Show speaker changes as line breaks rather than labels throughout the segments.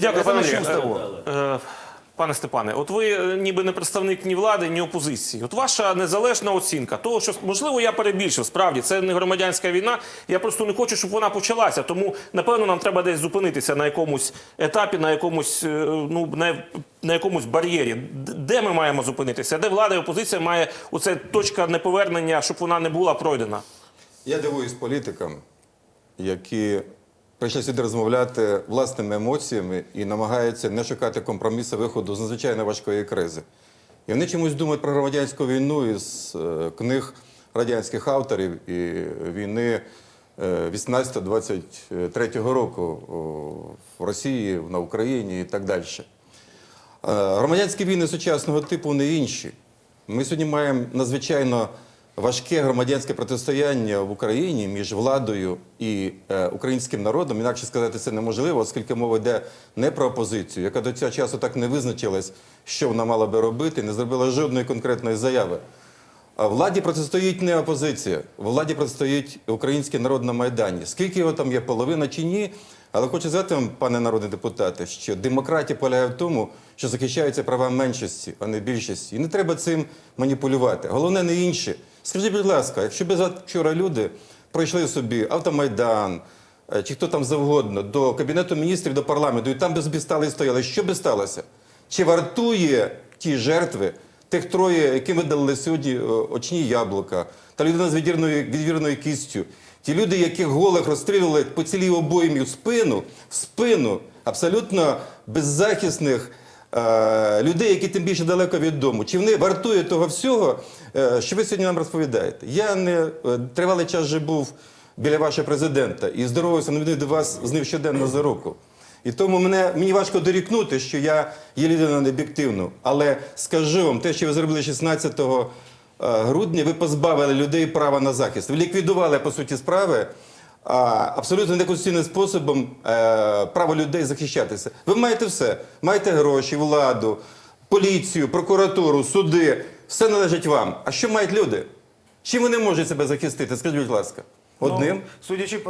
Дякую, пане Андрію. Е, е, Пане Степане, от ви е, ніби не представник ні влади, ні опозиції. От ваша незалежна оцінка того, що можливо я перебільшив. Справді це не громадянська війна. Я просто не хочу, щоб вона почалася. Тому напевно нам треба десь зупинитися на якомусь етапі, на якомусь ну на, на якомусь бар'єрі. Де ми маємо зупинитися? Де влада і опозиція має оце точка неповернення, щоб вона не була пройдена?
Я дивуюсь політикам, які прийшли сюди розмовляти власними емоціями і намагаються не шукати компромісу виходу з надзвичайно важкої кризи. І вони чомусь думають про громадянську війну із е, книг радянських авторів і війни е, 18-23 року в Росії, на Україні і так далі. Е, Громадянські війни сучасного типу не інші. Ми сьогодні маємо надзвичайно важке громадянське протистояння в Україні між владою і е, українським народом. Інакше сказати це неможливо, оскільки мова йде не про опозицію, яка до цього часу так не визначилась, що вона мала би робити, не зробила жодної конкретної заяви. А Владі протистоїть не опозиція, владі протистоїть український народ на Майдані. Скільки його там є, половина чи ні? Але хочу сказати вам, пане народний депутате, що демократія полягає в тому, що захищаються права меншості, а не більшості. І не треба цим маніпулювати. Головне не інше. Скажіть, будь ласка, якщо б вчора люди пройшли собі автомайдан, е, чи хто там завгодно, до Кабінету міністрів, до парламенту, і там би собі стали і стояли, що би сталося? Чи вартує ті жертви тих троє, яким видали сьогодні е, очні яблука, та людина з відвірною, відвірною кістю, ті люди, яких голих розстрілювали по цілій обоймі в спину, в спину абсолютно беззахисних людей, які тим більше далеко від дому. Чи вони вартують того всього, е, що ви сьогодні нам розповідаєте? Я не е, тривалий час вже був біля вашого президента і здоровався не до вас з ним щоденно за руку. І тому мене, мені важко дорікнути, що я є людина необ'єктивну. Але скажу вам, те, що ви зробили 16 е, грудня, ви позбавили людей права на захист. Ви ліквідували, по суті, справи абсолютно неконституційним способом е, право людей захищатися. Ви маєте все. Маєте гроші, владу, поліцію, прокуратуру, суди. Все належить вам. А що мають люди? Чим вони можуть себе захистити? Скажіть, будь ласка. Одним?
Ну, судячи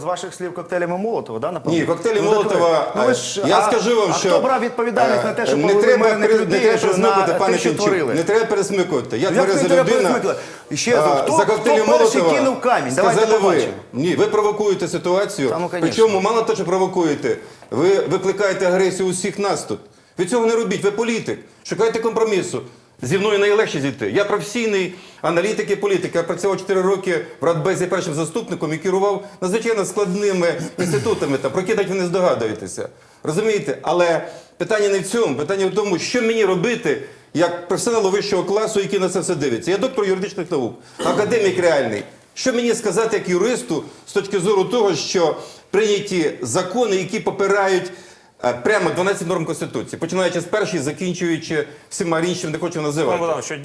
з, ваших слів коктейлями Молотова, да, напевно?
Ні, коктейлі
Ну,
Молотова.
ну,
е,
ж-
я
а,
скажу вам,
а
що
хто брав відповідальність на те, що
е,
повели мирних людей
не треба пересмикувати, пане Кінчук. Не треба пересмикувати. Я твереза людина.
І ще
А,
хто-
за
хто
коктейлі
перший
Молотова
кинув камінь? Давайте
сказали ви. Ні, ви провокуєте ситуацію.
Та ну.
Причому мало того, що провокуєте, ви викликаєте агресію усіх нас тут. Ви цього не робіть, ви політик. Шукайте компромісу. Зі мною найлегше зійти. Я професійний аналітик і політик. Я працював 4 роки в Радбезі першим заступником і керував надзвичайно складними інститутами. Та про які навіть ви не здогадуєтеся. Розумієте? Але питання не в цьому. Питання в тому, що мені робити як професіоналу вищого класу, який на це все дивиться. Я доктор юридичних наук, академік реальний. Що мені сказати як юристу з точки зору того, що прийняті закони, які попирають прямо 12 норм Конституції, починаючи з першої, закінчуючи всіма іншими, не хочу називати.
Що